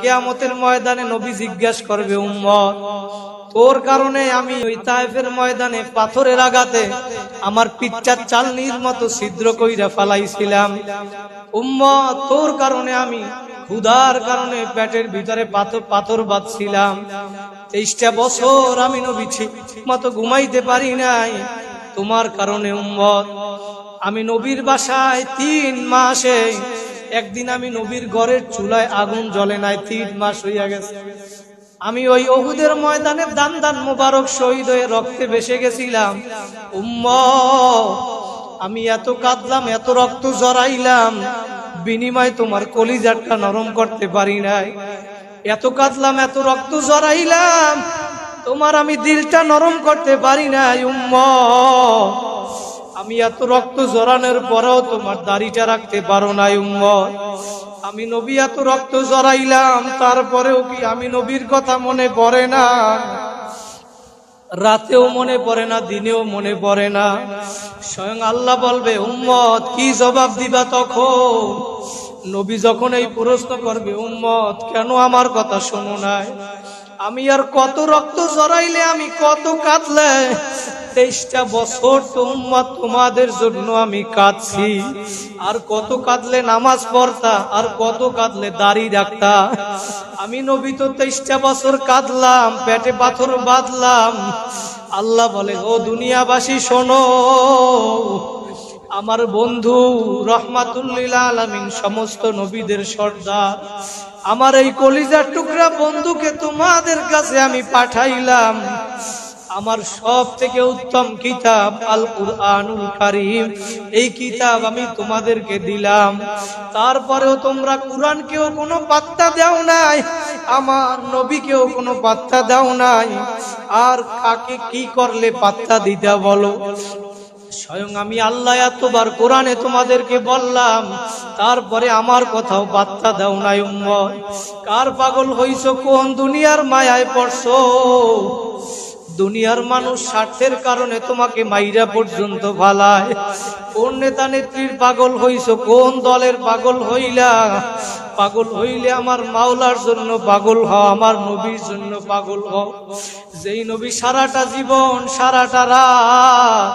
কেয়ামতের ময়দানে নবী জিজ্ঞাসা করবে, উম্মত, তোর কারণে আমি ওই তাইফের ময়দানে পাথরের আঘাতে আমার পিচ্চার চালনির মতো ছিদ্র কইরা ফালাইছিলাম। উম্মত, তোর কারণে আমি ক্ষুধার কারণে পেটের ভিতরে পাথর পাথর বাঁধছিলাম। তেইশটা বছর আমি নবী ঠিক মতো ঘুমাইতে পারি নাই। তোমার কারণে, উম্মত, আমি নবীর বাসায় তিন মাসে একদিন আমি নবীর ঘরের চুলায় আগুন জ্বলে নাই, তিন মাস হইয়া গেছে। আমি ওই অহুদের ময়দানে দান দান মোবারক শহীদ হয়ে রক্তে বেসে গেছিলাম। উম্ম আমি এত কাঁদলাম, এত রক্ত জড়াইলাম, বিনিময় তোমার কলিজারটা নরম করতে পারি নাই। এত কাঁদলাম, এত রক্ত জড়াইলাম, তোমার আমি দিলটা নরম করতে পারি নাই উম্ম আমি এত রক্ত জড়ানোর পরেও তোমার দাড়িটা রাখতে পারো নাই, উম্মত। আমি নবী এত রক্ত জড়াইলাম, তারপরেও কি আমি নবীর কথা মনে পড়ে না? রাতেও মনে পড়ে না, দিনেও মনে পড়ে না। স্বয়ং আল্লাহ বলবে, উম্মত, কি জবাব দিবা তখন? নবী যখন এই প্রশ্ন করবে, উম্মত, কেন আমার কথা শোনো নাই? আমি আর কত রক্ত জড়াইলে, আমি কত কাঁদলে? তেইশটা বছর তো উম্মত তোমাদের জন্য আমি কাঁদছি। আর কত কাঁদলে নামাজ পড়তা, আর কত কাঁদলে দাড়ি রাখতা। আমি নবী তো তেইশটা বছর কাঁদলাম, পেটে পাথর বাঁধলাম। আল্লাহ বলে, ও দুনিয়াবাসী, শোনো। আমার বন্ধু রহমাতুল্লিল আলমিন, সমস্ত নবীদের সর্দার। আমার এই কলিজার টুকরা বন্ধুকে তোমাদের কাছে আমি পাঠাইলাম। আমার সব থেকে উত্তম কিতাব আল কুরআনুল কারীম। এই কিতাব আমি তোমাদেরকে দিলাম। তারপরেও তোমরা কোরআনকেও কোনো পাত্তা দাও নাই, আমার নবীকেও কোনো পাত্তা দাও নাই। আর কাকে কি করলে পাত্তা দিতে বলো? স্বয়ং আমি আল্লাহ এতবার কোরআনে তোমাদেরকে বললাম, তারপরে আমার কথাও বার্তা দাও নাই কার পাগল হইছো কোন দুনিয়ার মায়ায় পড়ছো? দুনিয়ার মানুষ স্বার্থের কারণে তোমাকে মাইরা পর্যন্ত ভালায় কোন নেতা নেত্রীর পাগল হইছ? কোন দলের পাগল হইলা? পাগল হইলে আমার মাওলার জন্য পাগল হ আমার নবীর জন্য পাগল হ যেই নবী সারাটা জীবন, সারাটা রাত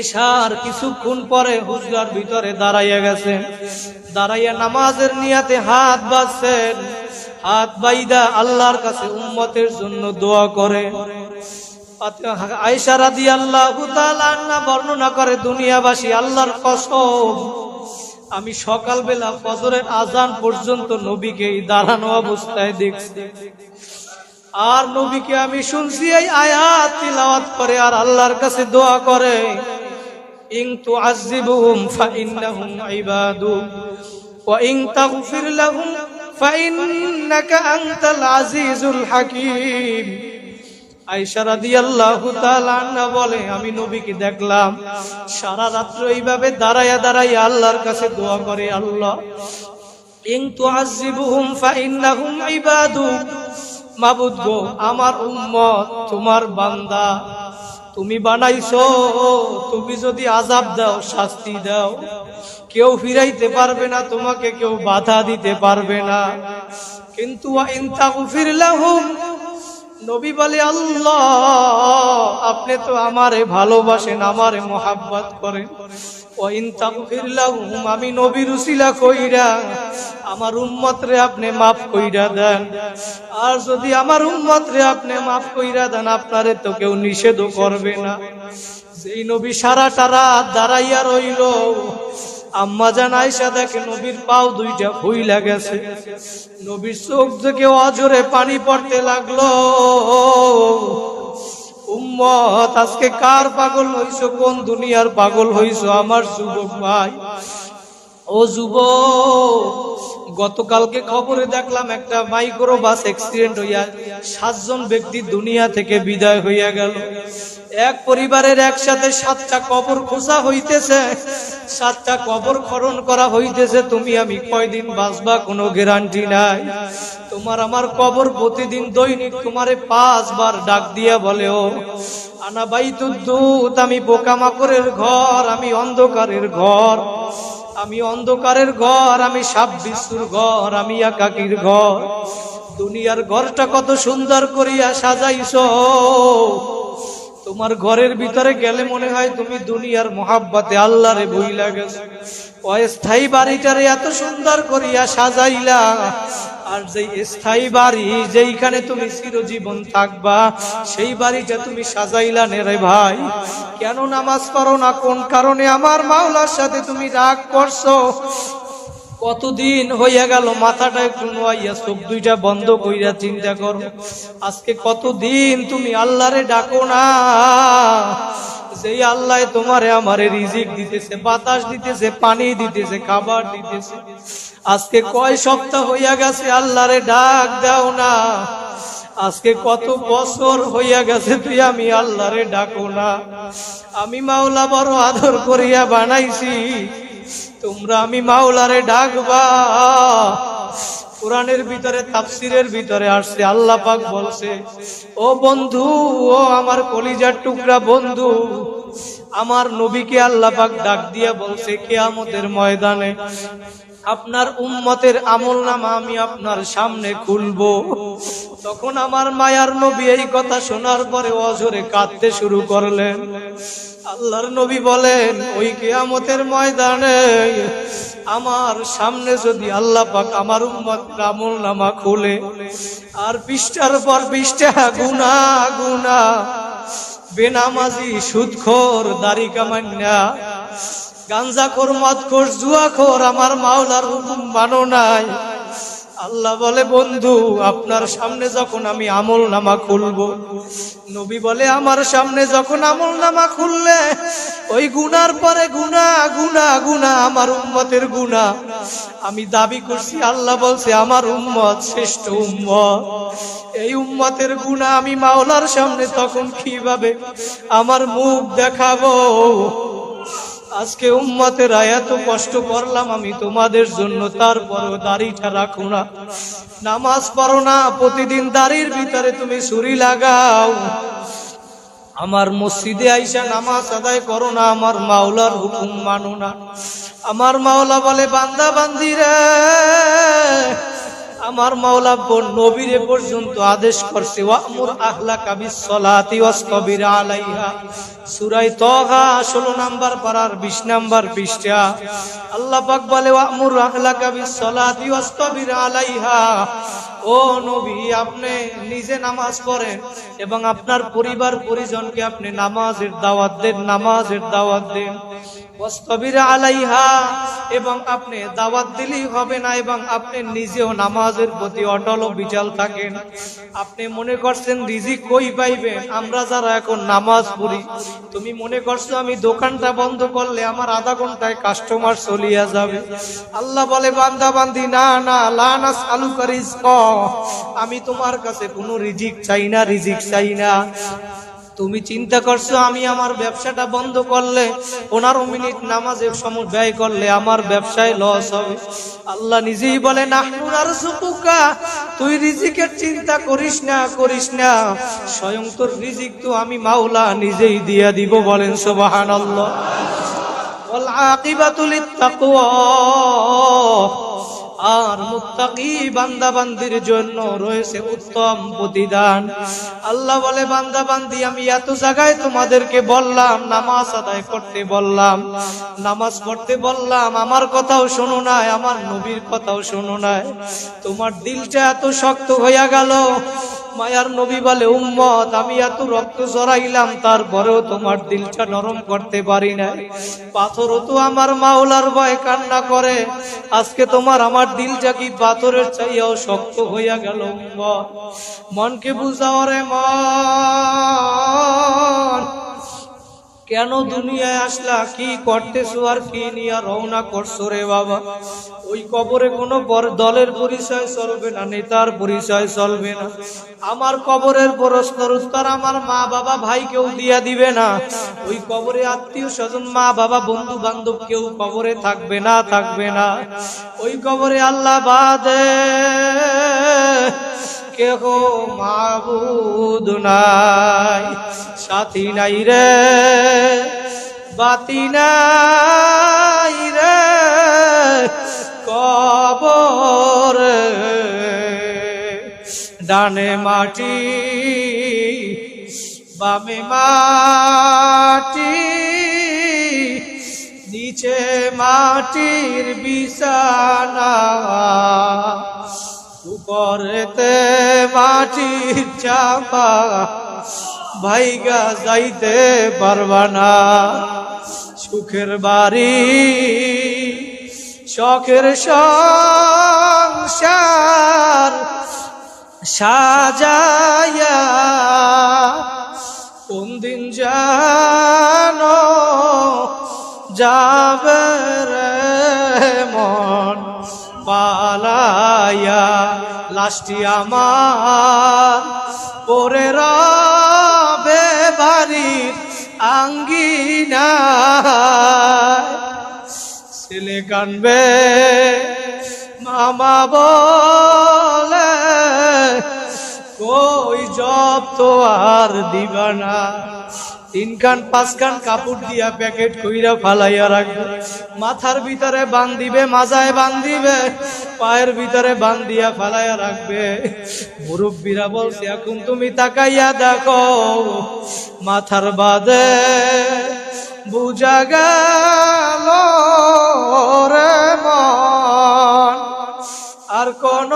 এশার কিছুক্ষণ পরে হুজরার ভিতরে দাঁড়াইয়া গেছেন দাঁড়াইয়া নামাজের নিয়াতে হাত বাঁধছেন হাত বাইদা আল্লাহর কাছে উম্মতের জন্য দোয়া করে। আয়সা রাদি আল্লাহ বর্ণনা করে, দুনিয়াবাসী, আল্লাহর কসম, আমি সকালবেলা ফজরের আজান পর্যন্ত নবীকে দাঁড়ানো অবস্থায় দেখছি। আর নবীকে আমি শুনছি এই আয়াত করে আর আল্লাহর কাছে দোয়া করে। তুআযিবুহুম ফাইন্নাহুম ইবাদু, ওয়া ইন তাগফির লাহুম ফাইন্নাকা আনতাল আজিজুল হাকীম। আয়েশা রাদিয়াল্লাহু তাআলা আনহা বলে, আমি নবীকে দেখলাম, সারা রাত্র এইভাবে দাঁড়ায়া দাঁড়াইয়া আল্লাহর কাছে দোয়া করে আল্লাহ। ইং ইন তুআযিবুহুম ফাইন্নাহুম ইবাদু, মাবুদ গো, আমার উম্মত, তোমার বান্দা তুমি বানাইছো, তুমি যদি আজাব দাও, শাস্তি দাও। কেউ ফিরাইতে পারবে না, তোমাকে কেউ বাধা দিতে পারবে না। কিন্তু নবী বলে, আল্লাহ, আপনি তো আমারে ভালোবাসেন, আমারে মোহাব্বত করেন। আমি নবীর উসিলা কইরা, আমার উম্মত আপনি মাফ কইরা দেন। আর যদি আমার উম্মত আপনি মাফ কইরা দেন, আপনারে তো কেউ নিষেধও করবে না। যেই নবী সারাটা রাত দাঁড়াইয়া রইল, আম্মা জান আয়সা দেখে নবীর পাও দুইটা ফুইলা গেছে। নবীর চোখ থেকে অজরে পানি পড়তে লাগল। উম্মত, আজকে কার পাগল হইছো? কোন দুনিয়ার পাগল হইছো? আমার যুবক ভাই। ও যুব গতকালকে খবরে দেখলাম একটা মাইক্রো বাস অ্যাক্সিডেন্ট হইয়া সাতজন ব্যক্তি দুনিয়া থেকে বিদায় হইয়া গেল। এক পরিবারের একসাথে সাতটা কবর খোঁজা হইতেছে। সাতটা কবর খরণ করা হইতেছে। তুমি আমি কয়দিন বাঁচবা কোনো গ্যারান্টি নাই। তোমার আমার কবর প্রতিদিন দৈনিক তোমারে পাঁচবার ডাক দিয়া বলে, ও আনা বাইতুদ্দুত আমি পোকামাকড়ের ঘর, আমি অন্ধকারের ঘর, আমি অন্ধকারের ঘর, আমি সাপ বিশুর ঘর, আমি একাকির ঘর। দুনিয়ার ঘরটা কত সুন্দর করিয়া সাজাইছো। তোমার ঘরের ভিতরে গেলে মনে হয় তুমি দুনিয়ার মোহাব্বতে আল্লাহরে বইলা গেছো। অস্থায়ী বাড়িটারে এত সুন্দর করিয়া সাজাইলা, আর যেই স্থায়ী বাড়ি যেইখানে তুমি চিরজীবন থাকবা, সেই বাড়িটা তুমি সাজাইলা নে রে ভাই। কেন নামাজ পড়ো না? কোন কারণে? আমার মাওলার সাথে তুমি রাগ করছ? কতদিন হইয়া গেল, মাথাটা একটু নোয়াইয়া চোখ দুইটা বন্ধ কইরা চিন্তা করো। আজকে কতদিন তুমি আল্লাহরে ডাকো না? সেই আল্লাহ তোমারে আমারে রিজিক দিতেছে, বাতাস দিতেছে, পানি দিতেছে, খাবার দিতেছে। আজকে কয় সপ্তাহ হইয়া গেছে আল্লাহরে ডাক দাও না? আজকে কত বছর হইয়া গেছে তুই আমি আল্লাহরে ডাকো না? আমি মাওলা বড় আদর করিয়া বানাইছি। তোমরা আমি মাওলারে ডাকবা। কোরআনের ভিতরে, তাফসিরের ভিতরে আসছে, আল্লাহ পাক বলছে, ও বন্ধু, ও আমার কলিজার টুকরা বন্ধু, আমার নবীকে আল্লাহ পাক ডাক দিয়া বলছে, কেয়ামতের ময়দানে আপনার উম্মতের আমল নামা আমি আপনার সামনে খুলবো। তখন আমার মায়ার নবী এই কথা শোনার পরে অজরে কাঁদতে শুরু করলেন। আল্লাহর নবী বলেন, ওই কেয়ামতের ময়দানে আমার সামনে যদি আল্লাহ পাক আমার উম্মত আমল নামা খুলে, আর পৃষ্ঠার পর পৃষ্ঠা গুনা গুনা বেনামাজি, সুদখোর, দাড়ি কামান্না গাঞ্জাখোর জুয়া খোর, আমার মাওলার হুকুম মানো নাই। আল্লাহ বলে, বন্ধু, আপনার সামনে যখন আমি আমল নামা খুলবো, নবী বলে, আমার সামনে যখন আমল নামা খুললে, ওই গুনার পরে গুনা গুনা গুনা, আমার উম্মতের গুনা। আমি দাবি করছি, আল্লাহ বলছে, আমার উম্মত শ্রেষ্ঠ উম্মত। এই উম্মতের গুনা আমি মাওলার সামনে তখন কীভাবে আমার মুখ দেখাবো? আজকে উম্মতের এত কষ্ট করলাম আমি তোমাদের জন্য, তারপরও দাড়িটা রাখো না। নামাজ পড়ো না, প্রতিদিন দাড়ির ভিতরে তুমি ছুরি লাগাও। আমার মসজিদে আইসা নামাজ আদায় করো না, আমার মাওলার হুকুম মানো না। আমার মাওলা বলে, বান্দা, বান্দিরে আমার মাওলা বোন নবীরে পর্যন্ত আদেশ করছে, ওয়ামুর আহলা কাবিস সলাতি ওয়াসতাবির আলাইহা। সূরা তহা 16 নাম্বার পারার 20 নাম্বার পৃষ্ঠা। আল্লাহ পাক বলে, ওয়ামুর আহলা কাবিস সলাতি ওয়াসতাবির আলাইহা। ও নবী, আপনি নিজে নামাজ পড়েন এবং আপনার পরিবার পরিজনকে আপনি নামাজের দাওয়াত দেন, নামাজের দাওয়াত দেন। আলাইহা, এবং আপনি দাওয়াত দিলেই হবে না এবং আপনি নিজেও নামাজের প্রতি অটল ও বিচল থাকেন। আপনি মনে করছেন রিজিক কই পাইবেন? আমরা যারা এখন নামাজ পড়ি, তুমি মনে করছ আমি দোকানটা বন্ধ করলে আমার আধা ঘন্টায় কাস্টমার চলিয়া যাবে? আল্লাহ বলে, বান্দা বান্দি, না না লানাস আলু করিস আমি তোমার কাছে কোনো রিজিক চাই না, রিজিক চাই না। তুমি চিন্তা করছ আমি আমার ব্যবসাটা বন্ধ করলে, পনেরো মিনিট নামাজে সময় ব্যয় করলে আমার ব্যবসায় লস হবে। আল্লাহ নিজেই বলে না তুই রিজিকের চিন্তা করিস না করিস না। স্বয়ং তোর রিজিক তো আমি মাওলা নিজেই দিয়া দিব বলেন সোবাহান আল্লাহ আকিবাতুল তাকওয়া আর মুত্তাকি বান্দা বান্দির জন্য রয়েছে উত্তম প্রতিদান। আল্লাহ বলে বান্দা বান্দি আমি এত জায়গায় তোমাদেরকে বললাম, নামাজ আদায় করতে বললাম, নামাজ পড়তে বললাম, আমার কথাও শোনো নাই, আমার নবীর কথাও শোনো নাই। তোমার দিলটা এত শক্ত হইয়া গেল মায়ার নবী বলে, উম্মত, আমি এত রক্ত জড়াইলাম, তারপরেও তোমার দিলটা নরম করতে পারি না পাথরও তো আমার মাওলার ভয় কান্না করে। আজকে তোমার আমার দিলটা কি পাথরের চাইয়াও শক্ত হইয়া গেল, উম্মত? মনকে বুঝাও রে মন কেন দুনিয়ায় আসলা? কি করতেছো আর কি নিয়ে রওনা করছ রে বাবা? ওই কবরে কোনো দলের পরিচয় চলবে না, নেতার পরিচয় চলবে না। আমার কবরের প্রশ্নের উত্তর আমার মা বাবা ভাই কেউ দিয়া দিবে না। ওই কবরে আত্মীয় স্বজন মা বাবা বন্ধু বান্ধব কেউ কবরে থাকবে না থাকবে না। ওই কবরে আল্লাহ বাদে। কেহ মাবুদ নাই, সাথী নাই রে, বাতি নাই রে, কবর ডানে মাটি, বামে মাটি, নিচে মাটির বিছানা, উপরেতে মাটির চাপা, ভাইগা যাইতে পারবা না। সুখের বাড়ি, শখের সংসার সাজায়া কোন দিন জানো যাবে মন, পালাইয়া লাস্টি আমার পরে রবে বাড়ির আঙ্গিনা। ছেলে কানবে, মামা বলে, কই জব তো আর দিবানা তিন কান পাঁচ কান কাপড় দিয়া প্যাকেট কইরা ফালাইয়া রাখবে। মাথার ভিতরে বান্ধিবে, মাজায় বান্ধিবে, পায়ের ভিতরে বান্ধিয়া ফালাইয়া রাখবে। মুরব্বীরা বলছে, এখন তুমি তাকাইয়া দেখো, মাথার বাদে বুঝা গেল রে মন। আর কোন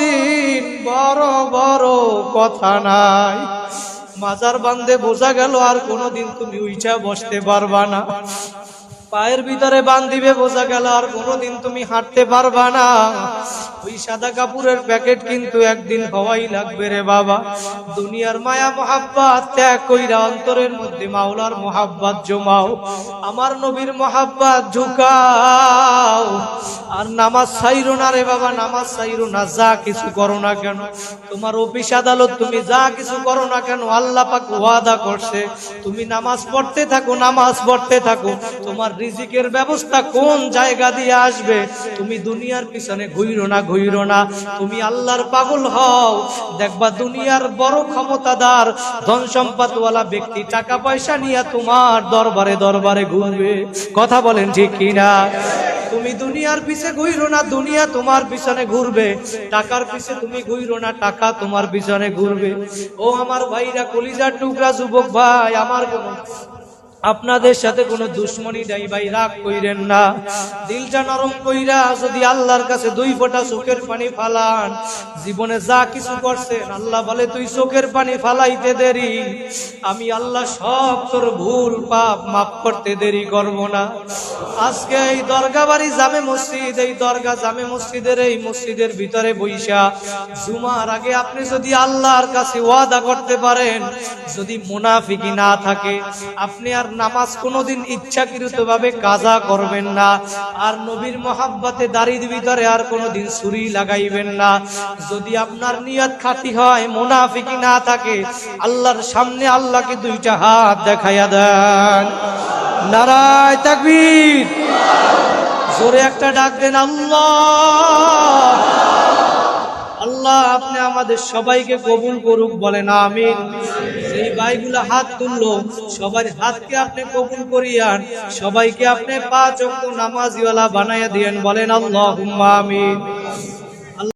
দিন বড় বড় কথা নাই। মাজার বান্ধে বোঝা গেল আর কোনোদিন তুমি উইচা বসতে পারবা না। পায়ের ভিতরে বান্ধিবে বোঝা গেল আর কোনোদিন তুমি হাঁটতে পারবা না। ওই সাদা কাপুরের প্যাকেট কিন্তু একদিন হওয়াই লাগবে রে বাবা। দুনিয়ার মায়া, মহাব্বাত ত্যাগ কইরা অন্তরের মধ্যে মাওলার মহাব্বাত জমাও। আমার নবীর মহাব্বাত ঝুকাও। আর নামাজ সাইরো না রে বাবা, নামাজ সাইরো না, যা কিছু করো না কেন? তোমার অফিস আদালত তুমি যা কিছু করো না কেন, আল্লাহ পাক ওয়াদা করছে। তুমি নামাজ পড়তে থাকো, নামাজ পড়তে থাকো। তোমার রিজিকের ব্যবস্থা কোন জায়গা দিয়ে আসবে? তুমি দুনিয়ার পিছনে ঘুইরো না ঘুইরো না। তুমি আল্লাহর পাগল হও। দেখবা দুনিয়ার বড় ক্ষমতাদার, ধন সম্পদওয়ালা ব্যক্তি টাকা পয়সা নিয়ে তোমার দরবারে দরবারে ঘুরবে। কথা বলেন ঠিক কিনা? তুমি দুনিয়ার পিছে ঘুরো না, দুনিয়া তোমার পিছনে ঘুরবে। টাকার পিছে তুমি ঘুরো না, টাকা তোমার পিছনে ঘুরবে। ও আমার ভাইরা, কলিজার টুকরা যুবক ভাই, আমার আপনাদের সাথে কোনো দুশ্মনী নাই ভাই, রাগ কইরেন না। দিলটা নরম কইরা যদি আল্লাহর কাছে দুই ফোঁটা চোখের পানি ফালান, জীবনে যা কিছু করছেন, আল্লাহ বলে, তুই চোখের পানি ফালাইতে দেরি। আমি আল্লাহ সব তোর ভুল, পাপ মাফ করতে দেরি করব না। আজকে এই দরগা বাড়ি জামে মসজিদ, এই দরগা জামে মসজিদের, এই মসজিদের ভিতরে বৈশা জুমার আগে আপনি যদি আল্লাহর কাছে ওয়াদা করতে পারেন, যদি মুনাফিকি না থাকে, আপনি আর নামাজ কোনোদিন ইচ্ছাকৃত ভাবে কাজা করবেন না। আর নবীর মহাব্বাতে দাড়ির ভিতরে আর কোনোদিন ছুরি লাগাইবেন না। যদি আপনার নিয়ত খাঁটি হয় মুনাফিকি না থাকে, আল্লাহর সামনে আল্লাহকে দুইটা হাত দেখাইয়া দেন। নারায় তাকবীর। জোরে একটা ডাক দেন, আল্লাহ। আল্লাহ, আপনি আমাদের সবাইকে কবুল করুক, বলেন আমিন। সেই ভাইগুলা হাত তুললো, সবার হাতকে আপনি কবুল করিয়ান সবাইকে আপনি পাঁচ অক্ট নামাজিওয়ালা বানাইয়া দিয়েন, বলেন আল্লাহ আমিন।